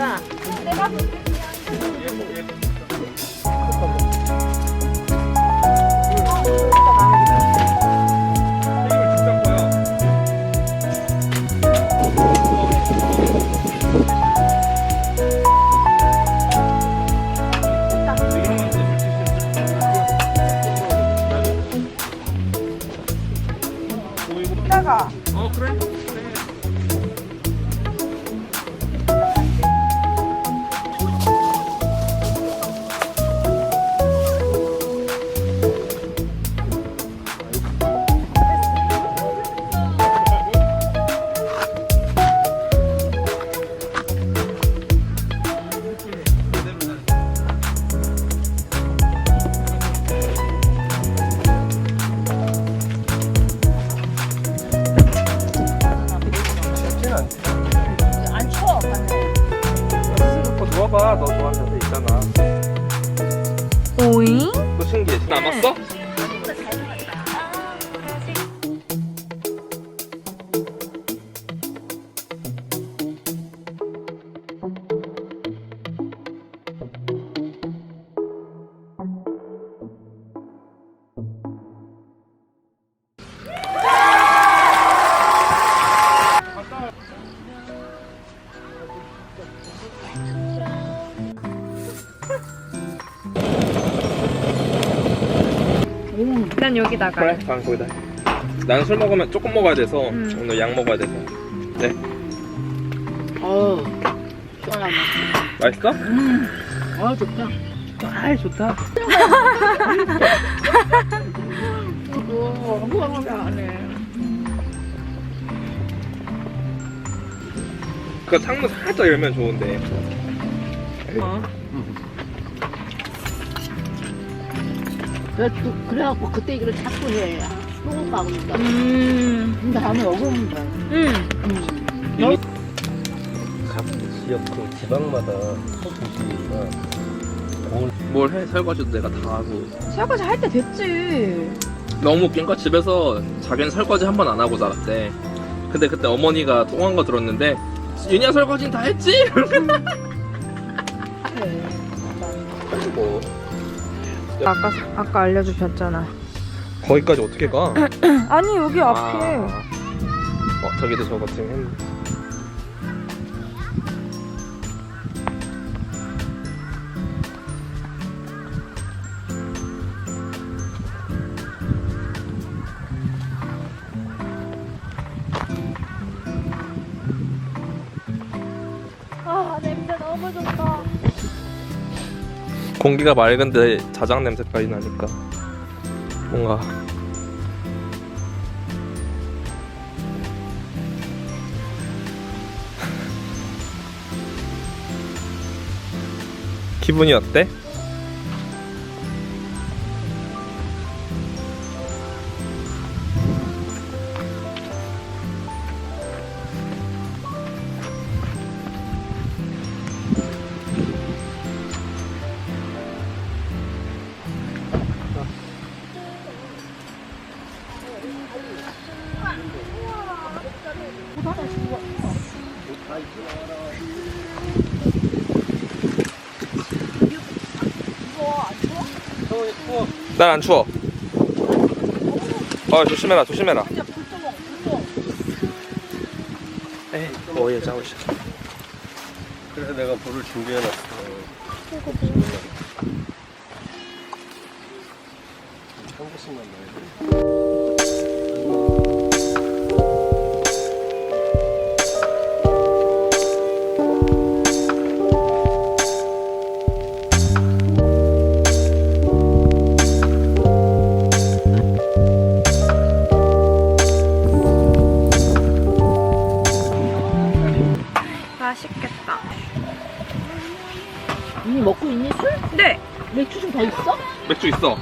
됐다. 이따가 난 여기 나가요. 그래 다음 거기다 해. 나는 술 먹으면 조금 먹어야 돼서 음. 오늘 약 먹어야 돼서 네 어우, 시원하네. 맛있어? 어, 좋다. 아 좋다 이거 안 해. 그거 창문 살짝 열면 좋은데 어. 그래, 그, 그래갖고 그때 이걸 자꾸 해. 소금 가고 있다. 음. 근데 다음에 먹으면 돼. 음. 음. 각 지역 그 지방마다 도시가 뭘해 설거지도 내가 다 하고 설거지 할 때 됐지. 너무 웃긴 거 집에서 자기는 설거지 한 번 안 하고 살았대 근데 그때 어머니가 통화한 거 들었는데 윤희야 설거지는 다 했지? 뭐 아까 아까 알려주셨잖아. 거기까지 어떻게 가? 아니 여기 앞에. 아. 어 저기도 저거 지금 했 공기가 맑은데 자작 냄새까지 나니까 뭔가 기분이 어때? 난 안 추워. 어 조심해라 조심해라. 에이 뭐얘 짜오시. 그래서 내가 불을 준비해놨어. 한 번씩만 넣어야 돼. 맥주 있어.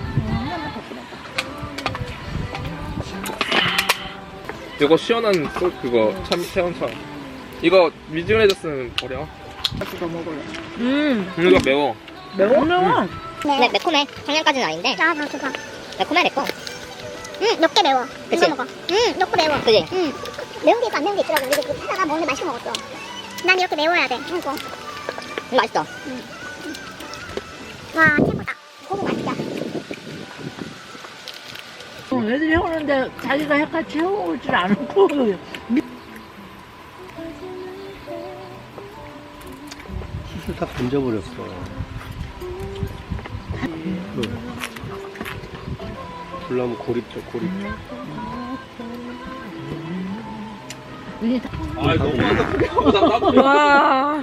이거 시원한 소 그거 참 체온차. 이거 미지근해졌으면 버려. 음. 이거 매워. 매워? 매워. 근데 매콤해. 청양까지는 아닌데. 아, 나 그거. 매콤해, 매콤. 응, 몇개 매워. 그치? 이거 먹어. 응, 몇개 매워. 그지? 응. 매운 게 있고 안 매운 게 있더라고. 우리 그 사다가 먹는데 맛있게 먹었어. 난 이렇게 매워야 돼. 응, 이거. 음, 맛있어. 와, 최고다. 고무 맛있다. 어, 애들이 해오는데 자기가 해같이 줄 않고 수술 다 던져버렸어. 응. 불나무 고립죠, 고립죠. 언니 다- 아 너무 많아. 나 나도 와.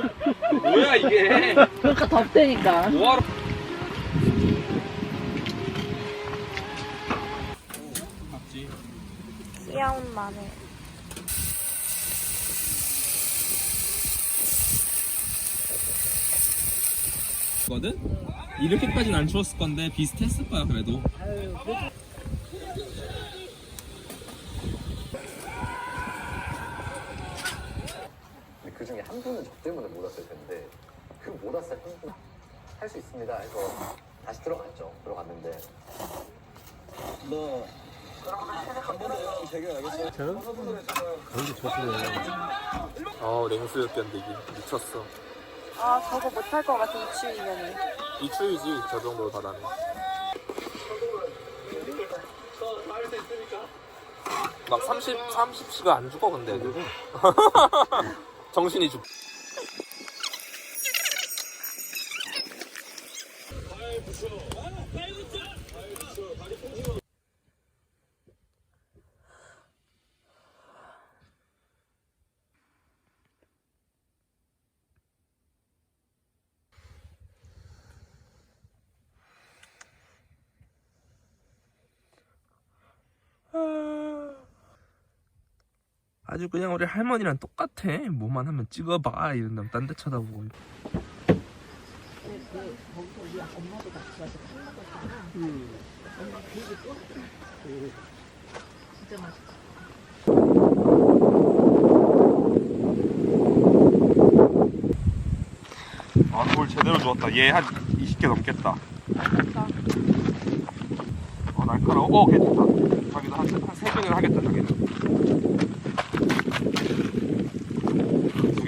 뭐야 이게? 그러니까 덥다니까 뭐하러? 귀여운 마늘. 거든? 이렇게까지는 안 추웠을 건데 비슷했을 거야 그래도. 근데 그 중에 한 분은 저 때문에 못 왔을 텐데 그 못 왔을 한 분 할 수 있습니다 해서 다시 들어갔죠. 들어갔는데 괜 찮아? 거기 조심해. 아 냉수 견디기 미쳤어. 아 저거 못할 것 같은 이추이면은. 이 추위지 저 정도로 바다는. 막 30, 30시가 안 죽어 근데. 정신이 죽. 아 주 그냥 우리 할머니랑 똑같아. 뭐만 하면 찍어봐 이런 다음 딴 데 쳐다보고. 아, 돌 제대로 주었다. 얘 한 20개 넘겠다. 어, 날카로워. 어, 괜찮다. 자기도 한, 한 3개는 하겠다, 자기는.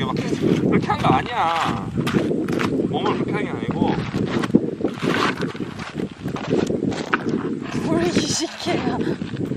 두 개밖에. 그렇게 한 거 아니야. 몸을 그렇게 하는 게 아니고. 뭘 20개야.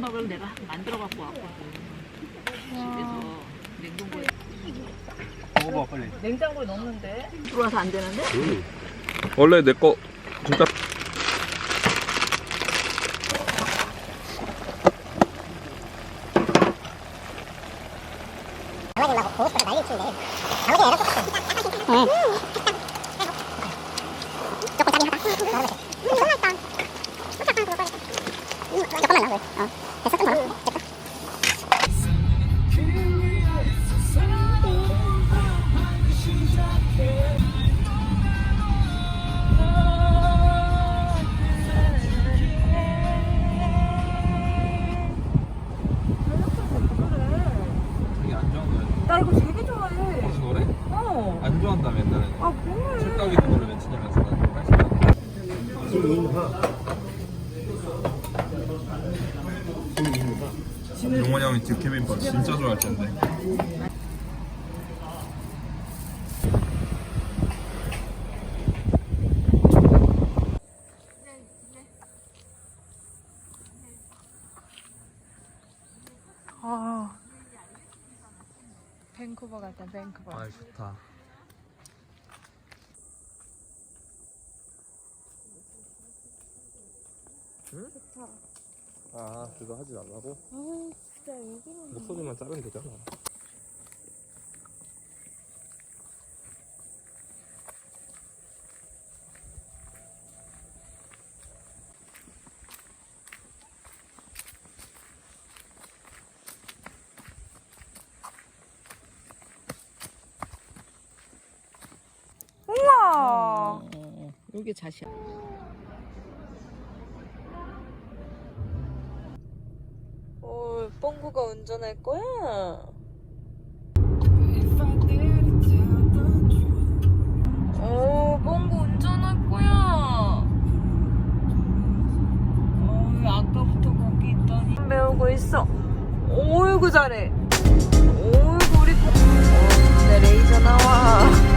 밥을 내가 만들어 갖고 왔거든 집에서 냉동고에 먹어봐, 빨리. 냉장고에 넣었는데 들어와서 안 되는데? 응. 원래 내 거 진짜 나가려고 보고 싶어서 난리 치는데 애가 똑같아. 응. 밴쿠버 같다, 밴쿠버. 아 좋다. 응? 아 그거 하지 말라고? 아, 진짜 여기는. 목소리만 자르면 되잖아. 우와! 어. 어, 운전할 거야? 오, 뻥구 운전할 거야. 어, 배우고 있어. 어이구 잘해. 어이구 우리 뻥. 어, 내 레이저 나와.